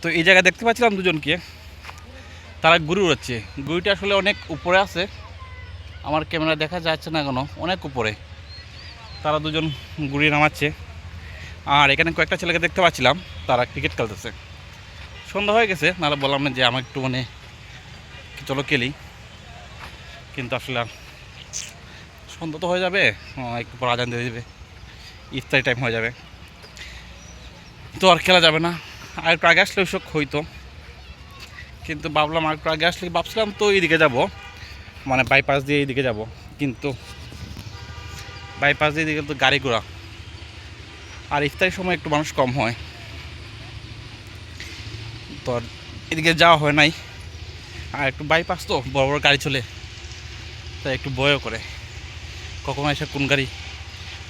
তো এই জায়গায় দেখতে পাচ্ছিলাম দুজনকে। তারা গুরু উড়াচ্ছে। গুড়িটা আসলে অনেক উপরে আছে। আমার ক্যামেরা দেখা যাচ্ছে না কেন অনেক উপরে। তারা দুজন গুড়ি নামাচ্ছে। আর এখানে কয়েকটা ছেলেকে দেখতে পাচ্ছিলাম, তারা ক্রিকেট খেলতেছে। সন্ধ্যা হয়ে গেছে, নাহলে বললাম না যে আমার একটু মানে চলো খেলি। কিন্তু আসলে সন্ধ্যা তো হয়ে যাবে একটু পর আজান দিয়ে দেবে। ইফতারি টাইম হয়ে যাবে। তো আর খেলা যাবে না। আর আগে আসলে ওইসব হইতো কিন্তু ভাবলাম আর আগে আসলে ভাবছিলাম তো এইদিকে যাব। মানে বাইপাস দিয়ে এইদিকে যাব। কিন্তু বাইপাস দিয়ে এদিকে তো গাড়ি ঘোড়া। আর ইফতারির সময় একটু মানুষ কম হয়। তো এদিকে যাওয়া হয় নাই। আর একটু বাইপাস তো, বড় বড় গাড়ি চলে। তাই একটু বয়ও করে। কখন এসে কোন গাড়ি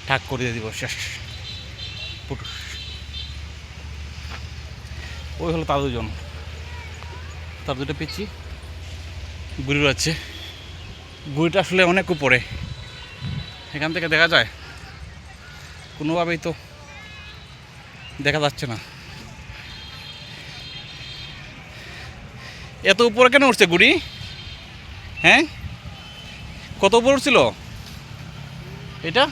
ঠাক করে দিব, শেষ। পুটুস। ওই হলো তার দুজন। তার দুটো পিচ্ছি গুড়ি রয়েছে গুড়িটা আসলে অনেক উপরে। এখান থেকে দেখা যায়, কোনোভাবেই তো দেখা যাচ্ছে না। এত উপরে কেন উঠছে গুড়ি হ্যাঁ? কত উপর উঠছিল? এটা?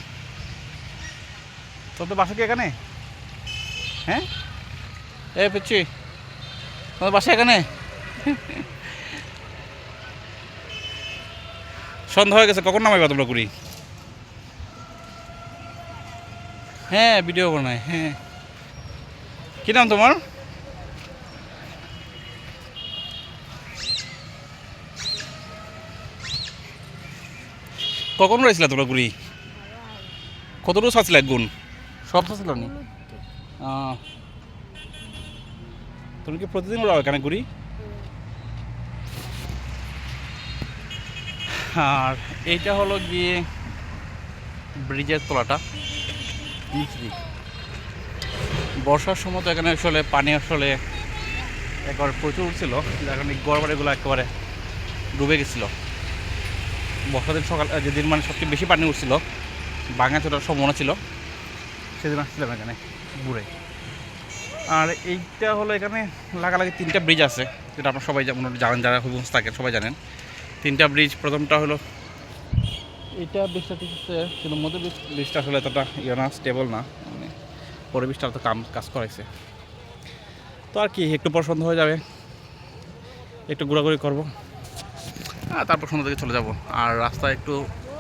তোর তো বাসা কি এখানে? হ্যাঁ? এ পিচ্ছি তোমার বাসা এখানে? সন্ধ্যা হয়ে গেছে কখন নামাইবা তোমরা গুড়ি হ্যাঁ ভিডিও বানাই হ্যাঁ। কী নাম তোমার? কখন রয়েছিল তোমরা গুড়ি কতটুকু ছাড়ছিল গুণ সব ছাড়ছিল নি। তুমি কি প্রতিদিন ওড়াও এখানে ঘুরি। আর এইটা হলো গিয়ে ব্রিজের তলাটা। বর্ষার সময় তো এখানে আসলে পানি আসলে একবার প্রচুর উঠছিল এখন এই গড়বাড়িগুলো একেবারে ডুবে গেছিল। বর্ষা দিন সকাল যেদিন মানে সবচেয়ে বেশি পানি উঠছিল ভাঙা চোটার সম্ভাবনা ছিল, সেদিন আসছিলাম এখানে, ঘুরে। আর এইটা হলো এখানে লাগালাগি তিনটা ব্রিজ আছে, যেটা আপনারা সবাই যেমন জানেন, যারা হুবুস থাকে সবাই জানেন। তিনটা ব্রিজ প্রথমটা হলো এইটা ব্রিজটা ঠিক আছে, কিন্তু মধ্যে ব্রিজ ব্রিজটা আসলে এতটা ইয়ে না স্টেবল না মানে পরে ব্রিজটা তো কাম কাজ করাইছে। তো আর কি, একটু সন্ধ্যা হয়ে যাবে, একটু ঘোরাঘুরি করব হ্যাঁ তারপর সন্ধ্যা থেকে চলে যাব। আর রাস্তায় একটু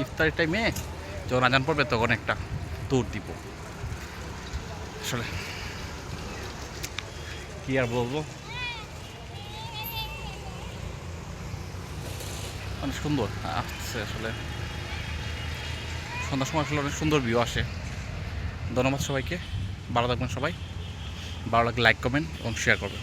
ইফতারের টাইমে যখন আজান পড়বে, তখন একটা দৌড় দিব। আসলে কি আর বলব অনেক সুন্দর আসছে আসলে সন্ধ্যার সময় আসলে অনেক সুন্দর ভিউ আসে ধন্যবাদ সবাইকে ভালো থাকবেন সবাই ভালো লাগলে লাইক কমেন্ট এবং শেয়ার করবেন